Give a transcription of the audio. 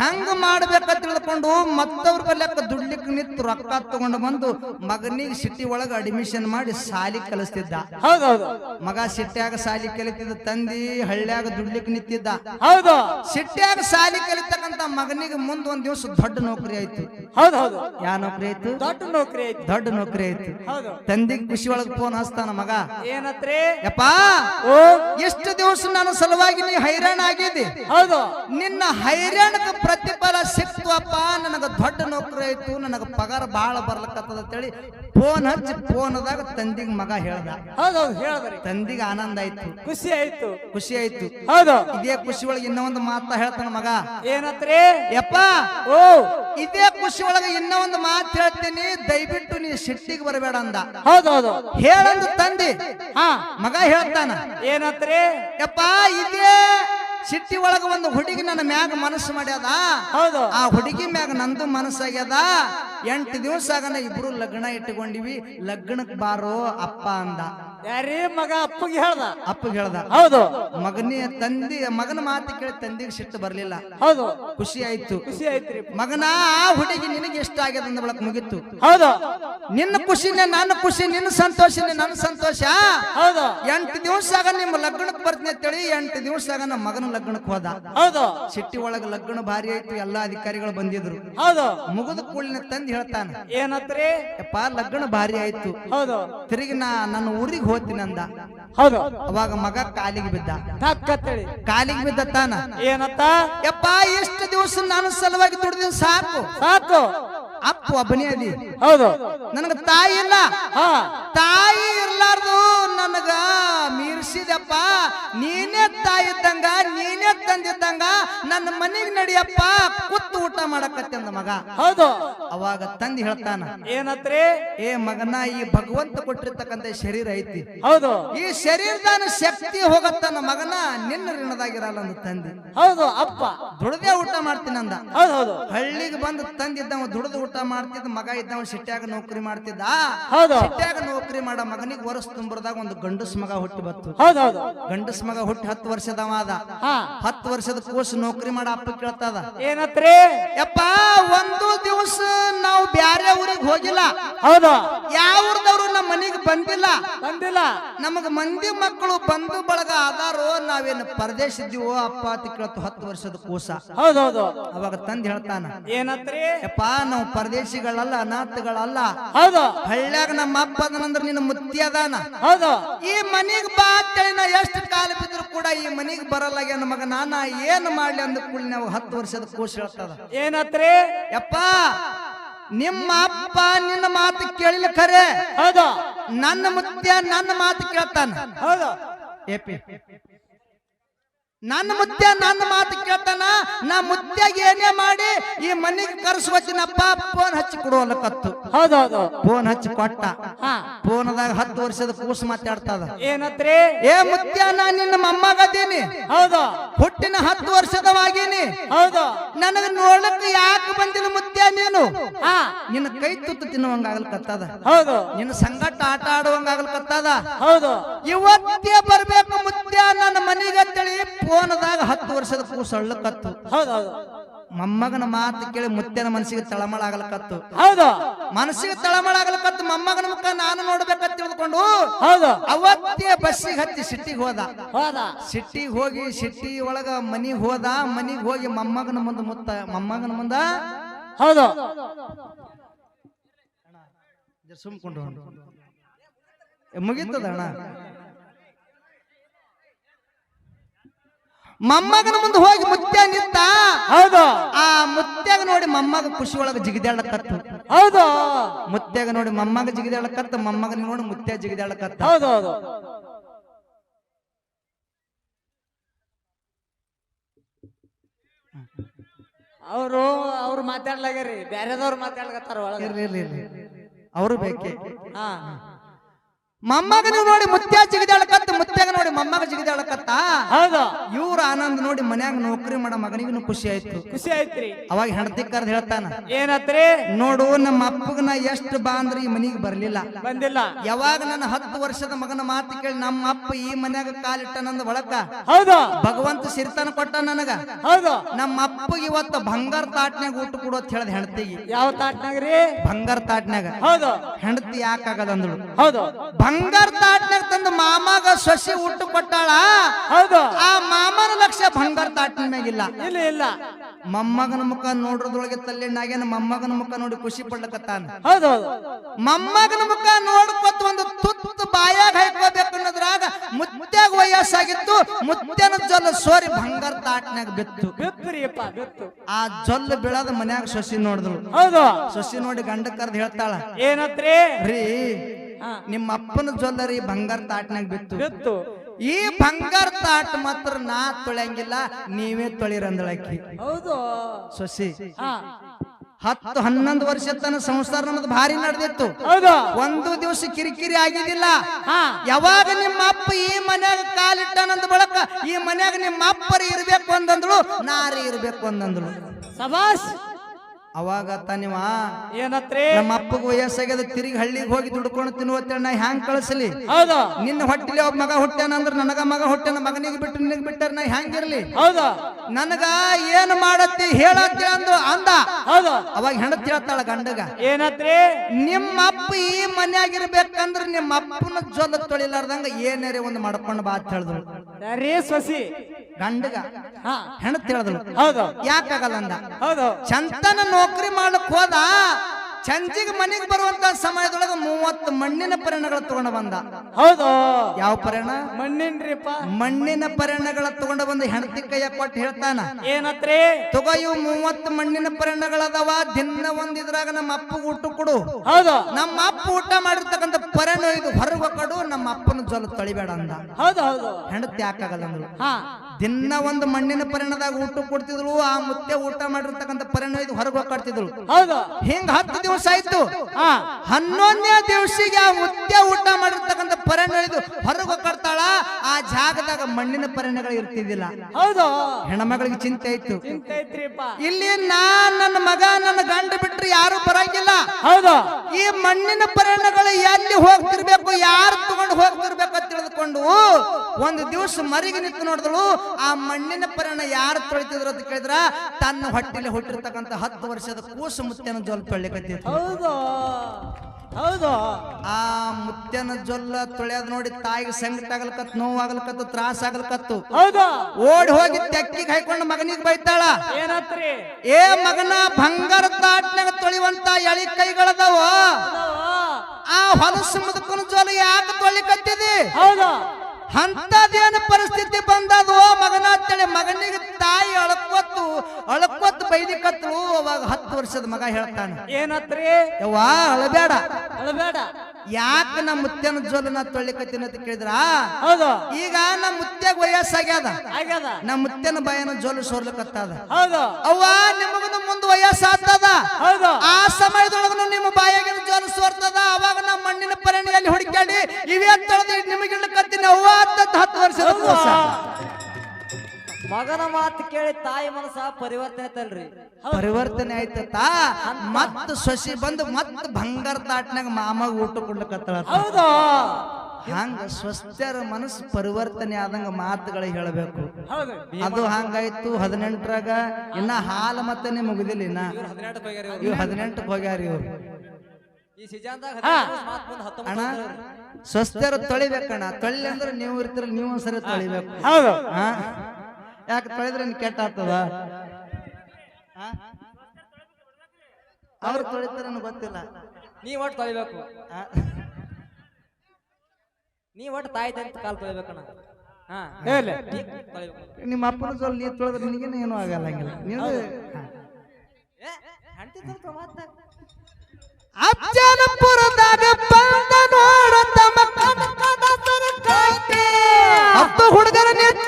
ಹೆಂಗ್ ಮಾಡ್ಬೇಕ ತಿಳ್ಕೊಂಡು ಮತ್ತವ್ರ ಬಲ್ಯಾಕ ದುಡ್ಲಿಕ್ ನಿಂತು ರೊಕ್ಕ ತಗೊಂಡು ಬಂದು ಮಗನಿಗೆ ಸಿಟಿ ಒಳಗ ಅಡ್ಮಿಷನ್ ಮಾಡಿ ಸಾಲಿ ಕಲಿಸ್ತಿದ್ದ. ಹೌದೌದು ಮಗ ಸಿಟ್ಯಾಗ ಸಾಲಿ ಕಲಿತಿದ್ದ ತಂದಿ ಹಳ್ಳ್ಯಾಗ ದುಡ್ಲಿಕ್ ನಿಂತಿದ್ದ. ಹೌದು. ಸಿಟ್ಯಾಗ ಸಾಲಿ ಕಲಿತಕ್ಕಂತ ಮಗನಿಗೆ ಮುಂದ್ ಒಂದ್ ದಿವಸ ದೊಡ್ಡ ನೌಕರಿ ಆಯ್ತು. ಹೌದು ಹೌದು. ಯಾ ನೌಕರಿ ಆಯ್ತು? ದೊಡ್ಡ ನೌಕರಿ ಆಯ್ತು. ದೊಡ್ಡ ನೌಕರಿ ಆಯ್ತು. ತಂದಿಗ್ ಖುಷಿ ಒಳಗ್ ಫೋನ್ ಹಚ್ತಾನ ಮಗ. ಏನತ್ರಿ? ಯಪ್ಪ ಓ. ಎಷ್ಟು ದಿವಸ ನಾನು ಸಲುವಾಗಿ ನೀ ಹೈರಾಣ ಆಗಿದ್ದಿ ಹೌದು. ನಿನ್ನ ಹೈರಾಣಕ್ಕೆ ಪ್ರತಿಫಲ ಸಿಕ್ತುವಪ್ಪ. ನನಗೆ ದೊಡ್ಡ ನೌಕರಿ ಆಯ್ತು ನನಗೆ ಪಗಾರ ಬಾಳ ಬರ್ಲಕತ್ತದ ಅಂತೇಳಿ ಫೋನ್ ಹಚ್ಚಿ ಫೋನದಾಗ ತಂದಿಗ್ ಮಗ ಹೇಳ್ದ. ಹೌದೌದು ಹೇಳಿದ್ರಿ. ತಂದಿಗೆ ಆನಂದ ಆಯ್ತು. ಖುಷಿ ಆಯ್ತು. ಖುಷಿ ಆಯ್ತು. ಹೌದು. ಇದೇ ಖುಷಿ ಒಳಗೆ ಇನ್ನೊಂದು ಒಂದು ಮಾತ ಹೇಳ್ತಾನ ಮಗ. ಏನತ್ರಿ? ಯಪ್ಪ ಓ. ಇದೇ ಖುಷಿ ಒಳಗೆ ಇನ್ನೊಂದು ಒಂದು ಮಾತು ಹೇಳ್ತೀನಿ. ದಯವಿಟ್ಟು ನೀ ಸಿಟ್ಟಿಗೆ ಬರಬೇಡ ಅಂದ. ಹೌದೌದು ಹೇಳಂದು ತಂದಿ. ಹಾ. ಮಗ ಹೇಳ್ತಾನ. ಏನತ್ರಿ? ಯಪ್ಪ ಇದೇ ಸಿಟ್ಟಿ ಒಳಗ ಒಂದು ಹುಡುಗಿ ನನ್ನ ಮ್ಯಾಗ ಮನಸ್ಸು ಮಾಡ್ಯದ. ಹೌದು. ಆ ಹುಡುಗಿ ಮ್ಯಾಗ ನಂದು ಮನಸ್ಸಾಗ್ಯದ. ಎಂಟು ದಿವಸ ಆಗನ ಇಬ್ರು ಲಗ್ನ ಇಟ್ಟುಕೊಂಡಿವಿ ಲಗ್ನಕ್ ಬಾರೋ ಅಪ್ಪ ಅಂದ. ಯಾರೀ ಮಗ ಅಪ್ಪಗೆ ಹೇಳ್ದ. ಅಪ್ಪಗೆ ಹೇಳ್ದ. ಹೌದು. ಮಗನಿ ತಂದಿ ಮಗನ ಮಾತು ಕೇಳಿ ತಂದಿಗೆ ಸಿಟ್ಟು ಬರ್ಲಿಲ್ಲ. ಹೌದು. ಖುಷಿ ಆಯ್ತು. ಖುಷಿ ಆಯ್ತು ಮಗನ ಆ ಹುಡುಗಿ ನಿನಗೆ ಇಷ್ಟ ಆಗ್ಯದ ಅಂದ ಬಳಕ ಮುಗಿತ್ತು ಹೌದು. ನಿನ್ನ ಖುಷಿನೇ ನನ್ನ ಖುಷಿ ನಿನ್ನ ಸಂತೋಷನೇ ನನ್ನ ಸಂತೋಷ. ಹೌದು. ಎಂಟು ದಿವಸ ಆಗ ನಿಮ್ಮ ಲಗ್ನಕ್ಕೆ ಬರ್ತೀನಿ ಅಂತೇಳಿ ಎಂಟು ದಿವಸ ಆಗ ನಮ್ಮ ಮಗನ ಲಗ್ನಕ್ಕೆ ಹೋದ. ಹೌದು. ಸಿಟ್ಟಿ ಒಳಗ ಲಗ್ನ ಭಾರಿ ಆಯ್ತು ಎಲ್ಲಾ ಅಧಿಕಾರಿಗಳು ಬಂದಿದ್ರು. ಹೌದು. ಮುಗಿದ ಕೂಡಲಿನ ತಂದು ಹೇಳ್ತಾನೆ ಏನತ್ರಿ? ಯಪ್ಪ ಲಗ್ನ ಭಾರಿ ಆಯ್ತು. ಹೌದು. ತಿರುಗಿ ನಾ ನನ್ನ ಊರಿಗೆ ಹೋಗ್ತೀನಿ ಅಂದ ಹೌದು. ಅವಾಗ ಮಗ ಕಾಲಿಗೆ ಬಿದ್ದ. ತಕ್ಕತ್ತಳಿ ಕಾಲಿಗೆ ಬಿದ್ದ ತಾನ. ಏನತ್ತ? ಯಪ್ಪ ಎಷ್ಟು ದಿವಸ ನಾನು ಸಲುವಾಗಿ ದುಡಿದ ಸಾಕು. ಸಾಕು. ಅಪ್ಪ ಒಬ್ಬನೇ ಅದಿ. ಹೌದು. ನನಗ ತಾಯಿ ಇಲ್ಲ. ತಾಯಿ ಇರ್ಲಾರ್ದು ನನಗ ಮೀರ್ಸಿದಪ್ಪ ನೀನೇ ತಾಯಿ ಇದ್ದಂಗ ನೀನೇ ತಂದಿದ್ದಂಗ ನನ್ನ ಮನೆಗೆ ನಡಿಯಪ್ಪ ಕುತ್ತು ಊಟ ಮಾಡಕತ್ತೆ ಅಂದ ಮಗ. ಹೌದು. ಅವಾಗ ತಂದಿ ಹೇಳ್ತಾನ ಏನತ್ರಿ? ಏ ಮಗನ ಈ ಭಗವಂತ ಕೊಟ್ಟಿರ್ತಕ್ಕಂತ ಶರೀರ ಐತಿ. ಹೌದು. ಈ ಶರೀರದಾನ ಶಕ್ತಿ ಹೋಗತ್ತನ್ನ ಮಗನ ನಿನ್ನ ಋಣದಾಗಿರಲ್ಲ ಅಂದ ತಂದೆ. ಹೌದು ಅಪ್ಪ. ದುಡ್ದೇ ಊಟ ಮಾಡ್ತೀನಿ ಅಂದ. ಹೌದು ಹೌದು. ಹಳ್ಳಿಗೆ ಬಂದು ತಂದಿದ್ದವ ದುಡ್ದು ಊಟ ಮಾಡ್ತಿದ್ದ ಮಗ ಇದ್ದವ ಸಿಟ್ಯಾಗ ನೌಕರಿ ಮಾಡ್ತಿದ್ದ. ಹೌದು. ಸಿಟ್ಯಾಗ ನೌಕರಿ ಮಾಡ ಮಗನಿಗೆ ವರ್ಷ ತುಂಬರದಾಗ ಒಂದು ಗಂಡಸ್ ಮಗ ಹುಟ್ಟಿ ಬತ್ತು. ಹೌದು ಹೌದು. ಗಂಡಸ್ ಮಗ ಹುಟ್ಟಿ ಹತ್ತು ವರ್ಷದವ ಅದ ಹಾ. ಹತ್ತು ವರ್ಷದ ಕೋಸ್ ನೌಕರಿ ಮಾಡ ಅಪ್ಪ ಕೇಳ್ತದ. ಏನತ್ರಿ? ಯಪ್ಪ ಒಂದು ದಿವಸ ನಾವು ಬ್ಯಾರೆ ಊರಿಗೆ ಹೋಗಿಲ್ಲ. ಹೌದು. ಯಾವ ಊರ್ದವ್ರು ನಮ್ಮ ಮನೆಗೆ ಬಂದಿಲ್ಲ. ಬಂದಿಲ್ಲ. ನಮಗ ಮಂದಿ ಮಕ್ಕಳು ಬಂದು ಬಳಗ ಆದಾರು ನಾವೇನು ಪರದೇಶ ಇದ್ದೀವೋ ಅಪ್ಪ ಅಂತ ಕೇಳ್ತು ಹತ್ತು ವರ್ಷದ ಕೋಸ ಹೌದೌದು. ಹೌದು ಅವಾಗ ತಂದ್ ಹೇಳ್ತಾನ ಏನತ್ರಿ? ಯಪ್ಪ ನಾವು ಪರದೇಶಿಗಳಲ್ಲ ಅನಾಥಗಳಲ್ಲ. ಹೌದು. ಹಳ್ಳ್ಯಾಗ ನಮ್ಮ ಅಪ್ಪ ಅದನಂದ್ರ ನಿನ್ನ ಮುತ್ತಿ ಅದಾನ? ಹೌದು. ಈ ಮನಿಗ್ ಬಾ ಅಂತೇಳಿ ಎಷ್ಟು ಕಾಲ ಬಿದ್ರು ಕೂಡ ಈ ಮನಿಗ್ ಬರಲ್ಲ ಮಗ. ನಾನ ಏನ್ ಮಾಡ್ಲಿ ಅಂದ ಕೂಡ ನಾವು ಹತ್ತು ವರ್ಷದ ಕೋಶ ಹೇಳ್ತದ. ಏನತ್ರಿ? ಯಪ್ಪ ನಿಮ್ಮ ಅಪ್ಪ ನಿನ್ನ ಮಾತು ಕೇಳಿಲ್ಲ ಖರೆ. ಹೌದು. ನನ್ನ ಮುತ್ಯ ನನ್ನ ಮಾತು ಕೇಳ್ತಾನ. ಹೌದು. ಏಪಿ ನನ್ನ ಮುತ್ಯ ನನ್ನ ಮಾತು ಕೇಳ್ತಾನ ನಾ ಮುತ್ಯಾಗ ಏನೇ ಮಾಡಿ ಈ ಮನೆಗೆ ಕರ್ಸ್ಕೊತೀನಪ್ಪ ಫೋನ್ ಹಚ್ಚಿ ಕೊಡುವಲ್ಲಕತ್ತು ಹೌದು ಹೌದು ಫೋನ್ ಹಚ್ಚಿ ಕೊಟ್ಟ. ಫೋನದಾಗ ಹತ್ತು ವರ್ಷದ ಕೂಸು ಮಾತಾಡ್ತದ. ಏನತ್ರಿ? ಏ ಮುತ್ಯ ನಾ ನಿನ್ನ ಮೊಮ್ಮಗದೀನಿ. ಹೌದು. ಹುಟ್ಟಿನ ಹತ್ತು ವರ್ಷದವಾಗೀನಿ. ಹೌದು. ನನಗ ನೋಡಕ್ ಯಾಕೆ ಬಂದಿಲ್ಲ ಮುತ್ಯ ನೀನು? ನಿನ್ನ ಕೈ ತುತ್ತು ತಿನ್ನುವಂಗಾಗಲ್ಕತ್ತದ. ಹೌದು. ನಿನ್ನ ಸಂಗಟ ಆಟ ಆಡುವಂಗಾಗಲ್ಕತ್ತದ. ಹೌದು. ಇವತ್ತೇ ಬರ್ಬೇಕು. ವರ್ಷದ ಕೂಸು ಅಳ್ಳಕತ್ತು ಹೌದು ಹೌದು. ಮೊಮ್ಮಗನ ಮಾತು ಕೇಳಿ ಮುತ್ತೆನ ಮನಸ್ಸಿಗೆ ತಳಮಳ ಆಗಲಕತ್ತು ಹೌದು. ಮನಸ್ಸಿಗೆ ತಳಮಳ ಆಗಲಕತ್ತು ಮೊಮ್ಮಗನ ಮುಖ ನಾನು ನೋಡ್ಬೇಕಂತ ತಿಳ್ಕೊಂಡು ಹೌದು. ಅವತ್ತೇ ಬಸ್ಸಿಗೆ ಹತ್ತಿ ಸಿಟ್ಟಿಗೆ ಹೋದ. ಹೌದಾ. ಸಿಟ್ಟಿಗೆ ಹೋಗಿ ಸಿಟ್ಟಿ ಒಳಗ ಮನಿಗ್ ಹೋದ ಮನಿಗ್ ಹೋಗಿ ಮೊಮ್ಮಗನ ಮುಂದೆ ಮುತ್ತ ಮೊಮ್ಮಗನ ಮುಂದ ಹೌದು. ಸುಮ್ಕೊಂಡು ಮುಗೀತದ ಅಣ್ಣ? ಮೊಮ್ಮಗನ ಮುಂದೆ ಹೋಗಿ ಮುತ್ತೆ ನಿಂತ ಹೌದು. ಆ ಮುತ್ಯಾಗ ನೋಡಿ ಮೊಮ್ಮಗ ಖುಷಿ ಒಳಗ ಜಿಗಿದಾಡಕತ್ತು. ಹೌದು. ಮುತ್ಯಾಗ ನೋಡಿ ಮೊಮ್ಮಗ ಜಿಗಿದಾಡಕತ್ತ ಮೊಮ್ಮಗನ ನೋಡಿ ಮುತ್ಯ ಜಿಗಿದಾಡಕತ್ತ. ಹೌದು ಹೌದು. ಅವರು ಅವ್ರು ಮಾತಾಡ್ಲಾಗ್ಯಾರಿ. ಬ್ಯಾರೆದವ್ರು ಮಾತಾಡ್ಲಕತ್ತಾರ ಒಳಗೆ. ಇರ್ಲಿ. ಅವರು ಬೇಕೇ? ಹಾ. ಮೊಮ್ಮಗನ ನೋಡಿ ಮುತ್ಯ ಜಿಗಿದಾಳಕತ್ತ ಮುತ್ಯಾಗ ನೋಡಿ ಮೊಮ್ಮಗ ಜಿಗಿದಾಳಕತ್ತ? ಹೌದು. ಇವ್ರ ಆನಂದ್ ನೋಡಿ ಮನ್ಯಾಗ ನೌಕರಿ ಮಾಡೋ ಮಗನಿಗೂ ಖುಷಿ ಆಯ್ತು. ಖುಷಿ ಆಯ್ತ್ರಿ. ಅವಾಗ ಹೆಂಡತಿ ಕರ್ದ್ ಹೇಳ್ತಾನ ಏನತ್ರಿ? ನೋಡು ನಮ್ಮ ಅಪ್ಪಗ ನಾ ಎಷ್ಟು ಬಾ ಅಂದ್ರೆ ಈ ಮನಿಗೆ ಬರ್ಲಿಲ್ಲ. ಬಂದಿಲ್ಲ. ಯಾವಾಗ ನನ್ನ ಹತ್ತು ವರ್ಷದ ಮಗನ ಮಾತು ಕೇಳಿ ನಮ್ಮ ಅಪ್ಪ ಈ ಮನ್ಯಾಗ ಕಾಲಿಟ್ಟ ನಂದು ಒಳಕ ಹೌದು. ಭಗವಂತ ಸಿರಿತನ ಕೊಟ್ಟ ನನಗ. ಹೌದು. ನಮ್ಮ ಅಪ್ಪ ಇವತ್ತು ಬಂಗಾರ ತಾಟ್ನ್ಯಾಗ ಊಟ ಕೊಡು ಅಂತ ಹೇಳ್ದ ಹೆಂಡತಿಗೆ. ಯಾವ ತಾಟ್ನಾಗ್ರಿ ಬಂಗಾರ ತಾಟ್ನ್ಯಾಗ. ಹೌದು. ಹೆಂಡತಿ ಯಾಕಾಗದ ಅಂದಳು ಹೌದು. ಬಂಗಾರ ತಾಟ್ನಾಗ ತಂದು ಮಾಮಾಗ ಸೊಸಿ ಊಟ ಕೊಟ್ಟಾಳ? ಹೌದು. ಆ ಮಾಮನ ಲಕ್ಷ ಬಂಗಾರ ತಾಟಿನ ಮ್ಯಾಗಿಲ್ಲ ಇಲ್ಲ ಇಲ್ಲ. ಮೊಮ್ಮಗನ ಮುಖ ನೋಡ್ರದೊಳಗೆ ತಲೆನಾಗೇನ ಮೊಮ್ಮಗನ ಮುಖ ನೋಡಿ ಖುಷಿ ಪಡ್ಲಕತ್ತಾನ. ಹೌದು ಮಮ್ಮಗನ ಮುಖ ನೋಡ್ಕೊತ ಒಂದು ತುತ್ತು ಬಾಯಾಗ ಹಾಕೋಬೇಕು ಅನ್ನೋದ್ರಾಗ ಮುತ್ಯಾಗ ವಯಸ್ಸಾಗಿತ್ತು ಮುತ್ಯನ ಜೊಲ್ಲ ಸೋರಿ ಬಂಗಾರ ತಾಟ್ನಾಗ ಬಿತ್ತು. ಆ ಜೊಲ್ಲ ಬೀಳದ ಮನ್ಯಾಗ ಸೊಸಿ ನೋಡಿದ್ಳು. ಹೌದು. ಸೊಸಿ ನೋಡಿ ಗಂಡ ಕರ್ದು ಹೇಳ್ತಾಳ ಏನತ್ರಿ? ರೀ. ನಿಮ್ಮ ಅಪ್ಪನ ಜೊಲ್ಲರಿ ಬಂಗಾರ ತಾಟ್ನಾಗ ಬಿತ್ತು. ಬಿತ್ತು. ಈ ಬಂಗಾರ ತಾಟ್ ಮಾತ್ರ ನಾ ತೊಳೆಯಂಗಿಲ್ಲ ನೀವೇ ತೊಳಿರಂದಳಕ್ಕಿ ಹೌದು. ಸೊಸಿ ಹತ್ತು ಹನ್ನೊಂದು ವರ್ಷ ತನ ಸಂಸಾರ ನಮ್ದು ಭಾರಿ ನಡೆದಿತ್ತು. ಒಂದು ದಿವಸ ಕಿರಿಕಿರಿ ಆಗಿದ್ದಿಲ್ಲ. ಹಾ. ಯಾವಾಗ ನಿಮ್ಮ ಅಪ್ಪ ಈ ಮನ್ಯಾಗ ಕಾಲಿಟ್ಟನಂದ ಬಳಕ ಈ ಮನ್ಯಾಗ ನಿಮ್ಮ ಅಪ್ಪರಿ ಇರ್ಬೇಕು ಅಂದಂದಳು ನಾರಿ ಇರ್ಬೇಕು ಅಂದಂದಳು. ಸಬಾಸ್. ಅವಾಗ ತನಿವ ಏನತ್ರಿ? ನಮ್ಮ ಅಪ್ಪಗ ವಯಸ್ಸಾಗ್ಯದ ತಿರುಗಿ ಹಳ್ಳಿಗೆ ಹೋಗಿ ದುಡ್ಕೊಂಡು ತಿನ್ನುವತ್ತೇಳಿ ನಾ ಹ್ಯಾಂಗ್ ಕಳಿಸಲಿ? ಹೌದಾ? ನಿನ್ನ ಹೊಟ್ಟಿಲಿ ಒಬ್ಬ ಮಗ ಹುಟ್ಟ್ಯಾನ ಅಂದ್ರೆ ನನಗ ಮಗ ಹುಟ್ಟ್ಯಾನ ಮಗನಿಗೆ ಬಿಟ್ಟು ನಿನಗೆ ಬಿಟ್ಟಾರ ನಾ ಹ್ಯಾಂಗಿರ್ಲಿ ಹೌದು? ನನಗ ಏನ್ ಮಾಡತ್ತಿ ಹೇಳತ್ತಿ ಅಂದು ಅಂದ. ಹೌದು? ಅವಾಗ ಹೆಣತ್ ಹೇಳ್ತಾಳ ಗಂಡಗ ಏನತ್ರಿ? ನಿಮ್ಮ ಅಪ್ಪ ಈ ಮನ್ಯಾಗಿರ್ಬೇಕಂದ್ರ ನಿಮ್ಮ ಅಪ್ಪನ ಜೊಲ್ಲ ತೊಳಿಲಾರ್ದಂಗ ಏನೇರಿ ಒಂದು ಮಾಡ್ಕೊಂಡು ಬಾ ಅಂತ ಹೇಳಿದ್ರು ಸೊಸಿ. ಗಂಡಗ ಹಾ ಹೆಣತ್ ಹೇಳಿದ್ರು ಹೌದು. ಯಾಕಾಗಲ್ಲ ಅಂದ ಹೌದು. ಚಂತನ ನೌಕರಿ ಮಾಡ್ಲಿಕ್ ಹೋದ ಚಂಚಿಗೆ ಮನೆಗೆ ಬರುವಂತ ಸಮಯದೊಳಗ ಮೂವತ್ತು ಮಣ್ಣಿನ ಪರಿಣಗಳ ತಗೊಂಡ ಬಂದ. ಹೌದು. ಯಾವ ಪರಿಣ ಮಣ್ಣಿನ್ರಿಪ್ಪ. ಮಣ್ಣಿನ ಪರಿಣಗಳ ತಗೊಂಡ ಬಂದ ಹೆಂಡತಿ ಕೈಯ ಕೊಟ್ಟು ಹೇಳ್ತಾನ. ಏನತ್ರಿ? ತಗೋ ಇವು ಮೂವತ್ತು ಮಣ್ಣಿನ ಪರಿಣಗಳದವ ದಿನ ಒಂದಿದ್ರಾಗ ನಮ್ಮ ಅಪ್ಪ ಊಟ ಕೊಡು. ಹೌದು. ನಮ್ಮ ಅಪ್ಪ ಊಟ ಮಾಡಿರ್ತಕ್ಕಂಥ ಪರಿಣ ಇದು ಹೊರಗೆ ಕೊಡು ನಮ್ಮ ಅಪ್ಪನ ಜೊಲ ತೊಳಿಬೇಡ ಅಂದ. ಹೌದು ಹೌದು. ಹೆಂಡತಿ ಯಾಕಾಗಲ್ಲ ಅಂದಳು ಹಾ. ದಿನ ಒಂದು ಮಣ್ಣಿನ ಪರಿಣದಾಗ ಊಟ ಕೊಡ್ತಿದ್ರು ಆ ಮುತ್ತೆ ಊಟ ಮಾಡಿರ್ತಕ್ಕಂಥ ಪರಿಣ ಇದು ಹೊರಗೆ ಹೋಗ್ತಿದ್ರು ಹೌದು. ಹಿಂಗ ಹತ್ತು ದಿವಸ ಆಯ್ತು. ಹನ್ನೊಂದನೇ ದಿವಸಿಗೆ ಆ ಮುತ್ತೆ ಊಟ ಮಾಡಿರ್ತಕ್ಕಂಥ ಪರಿಣ ಇದು ಹೊರಗೆ ಹೋಗ್ತಾಳ ಆ ಜಾಗದಾಗ ಮಣ್ಣಿನ ಪರಿಣಗಳು ಇರ್ತಿದ್ದಿಲ್ಲ. ಹೌದು. ಹೆಣ್ಮಗಳಿಗೆ ಚಿಂತೆ ಇತ್ತು ಇಲ್ಲಿ ನಾನ್ ನನ್ನ ಮಗ ನನ್ನ ಗಂಡ ಬಿಟ್ರೆ ಯಾರು ಬರಂಗಿಲ್ಲ. ಹೌದು. ಈ ಮಣ್ಣಿನ ಪರಿಣಗಳು ಎಲ್ಲಿ ಹೋಗ್ತಿರ್ಬೇಕು ಯಾರು ತಗೊಂಡು ಹೋಗ್ತಿರ್ಬೇಕು ಅಂತ ತಿಳಿದುಕೊಂಡು ಒಂದು ದಿವಸ ಮರಿಗೆ ನಿಂತು ನೋಡಿದಳು ಆ ಮಣ್ಣಿನ ಪರಿಣ ಯಾರು ತೊಳಿತಿದ್ರು ಅಂತ ಕೇಳಿದ್ರ ತನ್ನ ಹೊಟ್ಟೆಲಿ ಹುಟ್ಟಿರ್ತಕ್ಕಂಥ ಹತ್ತು ವರ್ಷದ ಕೂಸು ಮುತ್ತೆನ ಜೋಲ್ ತೊಳಿಕತ್ತಿತ್ತು ಹೌದು. ಹೌದು. ಆ ಮುತ್ಯನ ಜೊಲ್ಲ ತೊಳೆಯೋದ್ ನೋಡಿ ತಾಯಿಗೆ ಸಂಕಟ ಆಗಲ್ಕತ್ ನೋವಾಗಲ್ಕತ್ತು ತ್ರಾಸ ಆಗಲ್ಕತ್ತು. ಹೌದು. ಓಡಿ ಹೋಗಿ ತೆಕ್ಕಿಗೆ ಹಾಕೊಂಡು ಮಗನಿಗೆ ಬೈತಾಳ. ಏನತ್ರಿ? ಏ ಮಗನ ಬಂಗಾರ ತಾಟ್ನಾಗ ತೊಳಿವಂತ ಎಳಿ ಕೈಗಳದವ. ಆ ಹೊಲಸು ಮುದುಕನ ಜೊಲ್ಲ ಯಾಕೆ ತೊಳಿಕತ್ತಿದಿ? ಹೌದು. ಅಂತದೇನು ಪರಿಸ್ಥಿತಿ ಬಂದದು ಅವಾಗ ಹತ್ತು ವರ್ಷದ ಮಗ ಹೇಳ್ತಾನೆ? ಏನತ್ರಿ? ಯವ್ವಾ ಅಳಬೇಡ ಅಳಬೇಡ ಯಾಕೆ ನಮ್ಮ ಮುತ್ಯನ ಜೋಲನ ನಾ ತೊಳಿಕತ್ತೀನಿ ಅಂತ ಕೇಳಿದ್ರ? ಹೌದು. ಈಗ ನಮ್ಮ ಮುತ್ಯಾಗ ವಯಸ್ಸಾಗ್ಯದ. ಆಗ್ಯದ. ನಮ್ಮ ಮುತ್ಯನ ಬಾಯನ ಜೋಲು ಸೋರ್ಲಿಕತ್ತದ. ಹೌದು. ಅವ್ವ ನಿಮಗನು ಮುಂದ್ ವಯಸ್ಸಾಗ್ತದ ಹೌದು. ಆ ಸಮಯದೊಳಗನು ನಿಮ್ಮ ಬಾಯಾಗಿನ ಜೋಲು ಸೋರ್ತದ. ಅವಾಗ ನಮ್ಮ ಮಣ್ಣಿನ ಪರಿಣಿಯಲ್ಲಿ ಹುಡುಕಾಡಿ ಇವೇ ತೊಳೆದು ನಿಮಗೆ ಕತ್ತಿನ ಅವ್ವ ಅಂತ ಹತ್ತು ವರ್ಷದ. ಮಗನ ಮಾತು ಕೇಳಿ ತಾಯಿ ಮನಸ್ಸ ಪರಿವರ್ತನೆ ಐತಲ್ರಿ ಪರಿವರ್ತನೆ ಆಯ್ತತ್ತ ಮತ್ತ ಸೊಸಿ ಬಂದು ಮತ್ತ ಬಂಗಾರ ತಾಟ್ನಾಗ ಮಾಮಾಗ ಊಟ ಕೊಡ್ಲಿಕತ್ತಳ ಹೌದು. ಹಂಗ ಸ್ವಸ್ಥರ ಮನಸ್ಸು ಪರಿವರ್ತನೆ ಆದಂಗ ಮಾತುಗಳು ಹೇಳಬೇಕು. ಅದು ಹಂಗಾಯ್ತು ಹದಿನೆಂಟರಾಗ. ಇನ್ನ ಹಾಲು ಮತ್ತೆ ಮುಗಿದಿಲ್ಲ ಇನ್ನ. ಇವ್ ಹದಿನೆಂಟಕ್ಕೆ ಹೋಗ್ಯಾರ ಇವ್ರು. ಅಣ್ಣ. ಸ್ವಸ್ಥರು ತೊಳಿಬೇಕಣ್ಣ. ತೊಳಿ ಅಂದ್ರೆ ನೀವು ಇರ್ತೀರ ನೀವು ಒಂದ್ಸರಿ ತೊಳಿಬೇಕು. ಹೌದು. ಹಾ? ಯಾಕೆ ತೊಳೆದ್ರೆ ನಿನ್ ಕೆಟ್ಟ ಆಗ್ತದ? ಅವ್ರು ತೊಳಿತಾರ ಗೊತ್ತಿಲ್ಲ. ನೀ ಒಟ್ಟು ತೊಳಿಬೇಕು. ನೀವ್ ನೀ ಒಟ್ಟು ತಾಯಿ ತಂತ ಕಾಲ್ ತೊಳಿಬೇಕಣ್ಣ ನಿಮ್ಮ ಅಪ್ಪನ ಸೊಲ್ ನೀರ್ ತೊಳೆದ್ರೆ ನಿನಗೇನು ಏನು ಆಗಲ್ಲ ನೀವು ಅಜ್ಜನಪುರದಾಗ ಬಂದ ನೋಡ. ಹತ್ತು ಹುಡುಗರ ನಿತ್ಯ